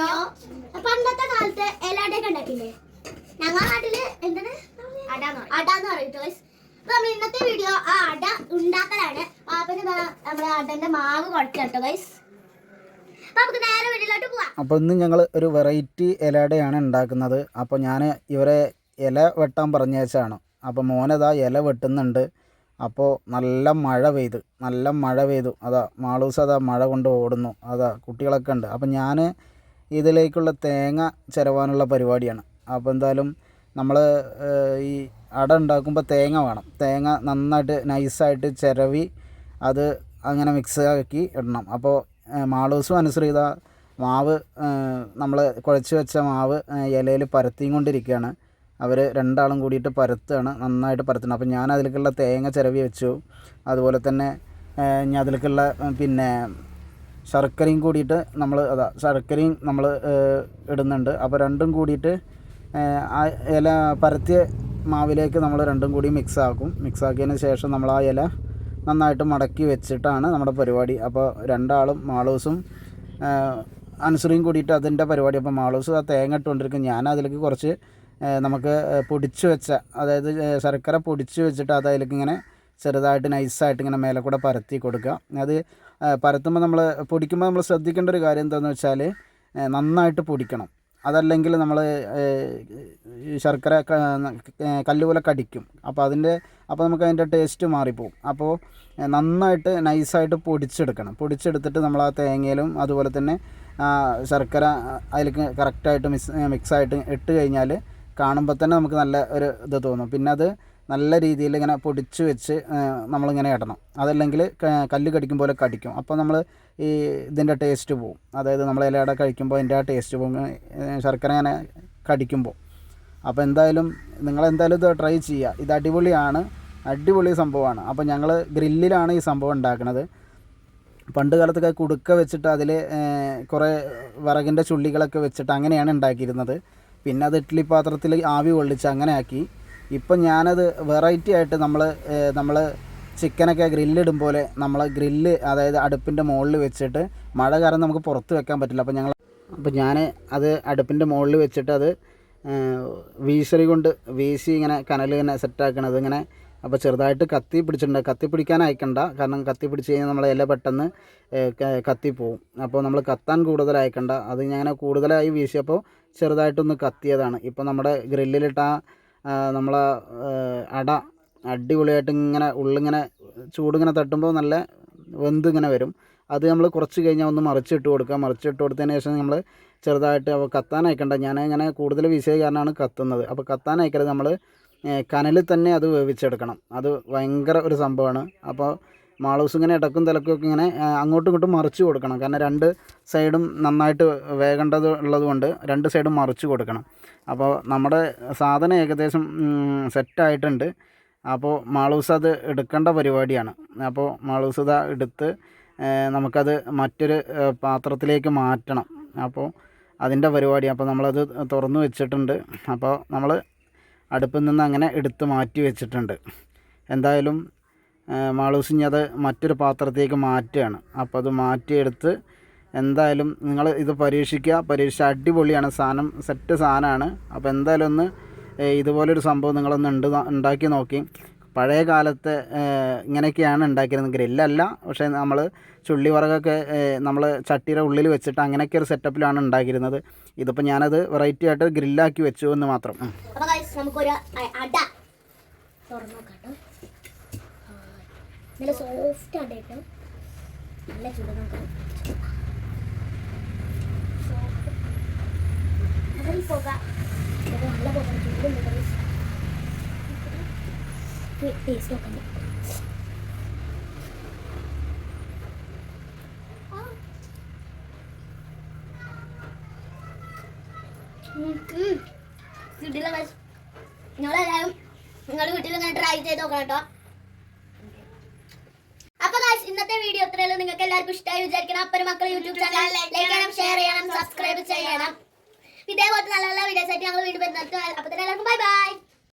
Video പണ്ടത്തെ കാലത്ത് എല്ലാടൊക്കെ ഉണ്ടാക്കില്ലേ ഞങ്ങളുടെ നാട്ടിൽ എന്താണ്? അടാന്ന് പറയും. അപ്പൊ നമ്മൾ ഇന്നത്തെ വീഡിയോ ആ അട ഉണ്ടാക്കലാണ്. പാപ്പന് നമ്മുടെ അടന്റെ മാവ് കൊടുക്കട്ടോ ഗൈസ് അപ്പോൾ ഇന്ന് ഞങ്ങൾ ഒരു വെറൈറ്റി ഇലയുടെയാണ് ഉണ്ടാക്കുന്നത്. അപ്പോൾ ഞാൻ ഇവരെ ഇല വെട്ടാൻ പറഞ്ഞേച്ചാണ് അപ്പോൾ മോനതാ ഇല വെട്ടുന്നുണ്ട്. അപ്പോൾ നല്ല മഴ പെയ്ത്. നല്ല മഴ പെയ്തു. അതാ മാളൂസ് അതാ മഴ കൊണ്ട് ഓടുന്നു. അതാ കുട്ടികളൊക്കെ ഉണ്ട്. അപ്പോൾ ഞാൻ ഇതിലേക്കുള്ള തേങ്ങ ചിരവാനുള്ള പരിപാടിയാണ്. അപ്പോൾ എന്തായാലും നമ്മൾ ഈ അട ഉണ്ടാക്കുമ്പോൾ തേങ്ങ വേണം. തേങ്ങ നന്നായിട്ട് നൈസായിട്ട് ചിരവി അത് അങ്ങനെ മിക്സ് ആക്കി ഇടണം. അപ്പോൾ മാളൂസും അനുസൃത മാവ് നമ്മൾ കുഴച്ച് വെച്ച മാവ് ഇലയിൽ പരത്തിയും കൊണ്ടിരിക്കുകയാണ്. അവർ രണ്ടാളും കൂടിയിട്ട് പരത്തുകയാണ് നന്നായിട്ട് പരത്തണം അപ്പോൾ ഞാൻ അതിലേക്കുള്ള തേങ്ങ ചിരവി വെച്ചു. അതുപോലെ തന്നെ ഞാൻ അതിലേക്കുള്ള പിന്നെ ശർക്കരയും കൂടിയിട്ട് നമ്മൾ അതാ ശർക്കരയും നമ്മൾ ഇടുന്നുണ്ട്. അപ്പോൾ രണ്ടും കൂടിയിട്ട് ആ ഇല പരത്തിയ മാവിലേക്ക് നമ്മൾ രണ്ടും കൂടി മിക്സ് ആക്കും. മിക്സ് ആക്കിയതിന് ശേഷം നമ്മൾ ആ ഇല നന്നായിട്ട് മടക്കി വെച്ചിട്ടാണ് നമ്മുടെ പരിപാടി. അപ്പോൾ രണ്ടാളും മാളൂസും അനുസരിയും കൂടിയിട്ട് അതിന്റെ പരിപാടി. അപ്പോൾ മാളൂസ് ആ തേങ്ങ ഇട്ടുകൊണ്ടിരിക്കും ഞാൻ അതിലേക്ക് കുറച്ച് നമുക്ക് പൊടിച്ച് വെച്ച അതായത് ശർക്കര പൊടിച്ച് വെച്ചിട്ട് അത് അതിലേക്ക് ഇങ്ങനെ ചെറുതായിട്ട് നൈസായിട്ട് ഇങ്ങനെ മേലെ കൂടെ പരത്തി കൊടുക്കുക. അത് പരത്തുമ്പോൾ നമ്മൾ പൊടിക്കുമ്പോൾ നമ്മൾ ശ്രദ്ധിക്കേണ്ട ഒരു കാര്യം എന്താണെന്ന് വെച്ചാൽ നന്നായിട്ട് പൊടിക്കണം. അതല്ലെങ്കിൽ നമ്മൾ ശർക്കര കല്ല് പോലെ കടിക്കും. അപ്പോൾ അതിന്റെ അപ്പോൾ നമുക്ക് അതിന്റെ ടേസ്റ്റ് മാറിപ്പോവും. അപ്പോൾ നന്നായിട്ട് നൈസായിട്ട് പൊടിച്ചെടുക്കണം. പൊടിച്ചെടുത്തിട്ട് നമ്മൾ ആ തേങ്ങയിലും അതുപോലെ തന്നെ ശർക്കര അതിലേക്ക് കറക്റ്റായിട്ട് മിക്സ് മിക്സായിട്ട് ഇട്ട് കഴിഞ്ഞാൽ കാണുമ്പോൾ തന്നെ നമുക്ക് നല്ല ഒരു ഇത് തോന്നും. പിന്നെ അത് നല്ല രീതിയിൽ ഇങ്ങനെ പൊടിച്ച് വെച്ച് നമ്മളിങ്ങനെ ഇടണം. അതല്ലെങ്കിൽ കല്ല് കടിക്കും പോലെ കടിക്കും. അപ്പോൾ നമ്മൾ ഈ ഇതിന്റെ ടേസ്റ്റ് പോവും. അതായത് നമ്മൾ ഇലയുടെ കഴിക്കുമ്പോൾ അതിന്റെ ആ ടേസ്റ്റ് പോകും ശർക്കര ഇങ്ങനെ കടിക്കുമ്പോൾ. അപ്പോൾ എന്തായാലും നിങ്ങൾ എന്തായാലും ഇത് ട്രൈ ചെയ്യുക. ഇത് അടിപൊളിയാണ്. അടിപൊളി സംഭവമാണ്. അപ്പോൾ ഞങ്ങൾ ഗ്രില്ലിലാണ് ഈ സംഭവം ഉണ്ടാക്കുന്നത്. പണ്ട് കാലത്തൊക്കെ കുടുക്ക വെച്ചിട്ട് അതിൽ കുറേ വിറകിന്റെ ചുള്ളികളൊക്കെ വെച്ചിട്ട് അങ്ങനെയാണ് ഉണ്ടാക്കിയിരുന്നത്. പിന്നെ അത് ഇഡ്ഡലി പാത്രത്തിൽ ആവി കൊള്ളിച്ച് അങ്ങനെ ആക്കി. ഇപ്പം ഞാനത് വെറൈറ്റി ആയിട്ട് നമ്മൾ നമ്മൾ ചിക്കനൊക്കെ ഗ്രില്ലിടും പോലെ നമ്മൾ ഗ്രില്ല് അതായത് അടുപ്പിന്റെ മുകളിൽ വെച്ചിട്ട് മഴ കാരണം നമുക്ക് പുറത്ത് വെക്കാൻ പറ്റില്ല. അപ്പോൾ ഞങ്ങൾ അപ്പോൾ ഞാൻ അത് അടുപ്പിന്റെ മുകളിൽ വെച്ചിട്ട് അത് വീശറി കൊണ്ട് വീശി ഇങ്ങനെ കനൽ ഇങ്ങനെ സെറ്റാക്കണത് ഇങ്ങനെ. അപ്പോൾ ചെറുതായിട്ട് കത്തി പിടിച്ചിട്ടുണ്ട്. കത്തി പിടിക്കാൻ അയക്കണ്ട. കാരണം കത്തി പിടിച്ച് കഴിഞ്ഞാൽ നമ്മളെ ഇല പെട്ടെന്ന് കത്തിപ്പോവും. അപ്പോൾ നമ്മൾ കത്താൻ കൂടുതൽ അയക്കണ്ട. അത് ഞാൻ കൂടുതലായി വീശിയപ്പോൾ ചെറുതായിട്ടൊന്ന് കത്തിയതാണ്. ഇപ്പോൾ നമ്മുടെ ഗ്രില്ലിലിട്ട ആ, നമ്മളെ അട അടിപൊളിയായിട്ട് ഇങ്ങനെ ഉള്ളിങ്ങനെ ചൂടിങ്ങനെ തട്ടുമ്പോൾ നല്ല വെന്ത് ഇങ്ങനെ വരും. അത് നമ്മൾ കുറച്ച് കഴിഞ്ഞാൽ ഒന്ന് മറിച്ചിട്ട് കൊടുക്കുക. മറിച്ചിട്ട് കൊടുത്തതിന് ശേഷം നമ്മൾ ചെറുതായിട്ട് അപ്പോൾ കത്താൻ അയക്കണ്ട. ഞാൻ ഇങ്ങനെ കൂടുതൽ വിസയ കാരണമാണ് കത്തുന്നത്. അപ്പോൾ കത്താൻ അയക്കരുത്. നമ്മൾ കനലിൽ തന്നെ അത് വേവിച്ചെടുക്കണം. അത് ഭയങ്കര ഒരു സംഭവമാണ് അപ്പോൾ മാളൂസ് ഇങ്ങനെ ഇടക്കും തിലക്കും ഒക്കെ ഇങ്ങനെ അങ്ങോട്ടും ഇങ്ങോട്ടും മറിച്ച് കൊടുക്കണം. കാരണം രണ്ട് സൈഡും നന്നായിട്ട് വേകേണ്ടത് ഉള്ളതുകൊണ്ട് രണ്ട് സൈഡും മറിച്ച് കൊടുക്കണം. അപ്പോൾ നമ്മുടെ സാധനം ഏകദേശം സെറ്റായിട്ടുണ്ട്. അപ്പോൾ മാളൂസ് അത് എടുക്കേണ്ട പരിപാടിയാണ്. അപ്പോൾ മാളൂസ് ഇതാ എടുത്ത് നമുക്കത് മറ്റൊരു പാത്രത്തിലേക്ക് മാറ്റണം. അപ്പോൾ അതിന്റെ പരിപാടി. അപ്പോൾ നമ്മളത് തുറന്ന് വെച്ചിട്ടുണ്ട്. അപ്പോൾ നമ്മൾ അടുപ്പിൽ നിന്ന് അങ്ങനെ എടുത്ത് മാറ്റി വെച്ചിട്ടുണ്ട്. എന്തായാലും ഏഹ് മാളൂസ് ഇനി അത് മറ്റൊരു പാത്രത്തേക്ക് മാറ്റുകയാണ്. അപ്പോൾ അത് മാറ്റിയെടുത്ത് എന്തായാലും നിങ്ങൾ ഇത് പരീക്ഷിക്കുക. പരീക്ഷിച്ച അടിപൊളിയാണ് സാധനം. സെറ്റ് സാധനമാണ്. അപ്പോൾ എന്തായാലും ഒന്ന് ഇതുപോലൊരു സംഭവം നിങ്ങളൊന്ന് ഉണ്ട് ഉണ്ടാക്കി നോക്കി. പഴയ കാലത്തെ ഇങ്ങനെയൊക്കെയാണ് ഉണ്ടാക്കിയിരുന്നത് ഗ്രില്ലല്ല പക്ഷേ നമ്മൾ ചുള്ളി വറകൊക്കെ നമ്മൾ ചട്ടിയുടെ ഉള്ളിൽ വെച്ചിട്ട് അങ്ങനെയൊക്കെ ഒരു സെറ്റപ്പിലാണ് ഉണ്ടാക്കിയിരുന്നത്. ഇതിപ്പോൾ ഞാനത് വെറൈറ്റി ആയിട്ട് ഗ്രില്ലാക്കി വെച്ചു എന്ന് മാത്രം. നമുക്കൊരു അട നല്ല സോഫ്റ്റ് ആണ് കേട്ടോ. നല്ല ചൂട് നോക്കാം. അതിൽ നല്ല നിങ്ങളുടെ വീട്ടിൽ ഇങ്ങനെ ട്രൈ ചെയ്ത് നോക്കണം കേട്ടോ. Guys, ഇന്നത്തെ വീഡിയോ ഇത്രയുള്ളൂ നിങ്ങൾക്ക് എല്ലാവർക്കും ഇഷ്ടമായി വിചാരിക്കണം. അപ്പൊ മക്കൾ യൂട്യൂബ് ചാനൽ ലൈക്ക് ചെയ്യണം ഷെയർ ചെയ്യണം സബ്സ്ക്രൈബ് ചെയ്യണം. ഇതേപോലത്തെ നല്ല നല്ല വീഡിയോസ് ആയിട്ട് ഞങ്ങൾ വീണ്ടും വരുന്നത് അപ്പൊ തന്നെ എല്ലാവർക്കും ബൈ ബൈ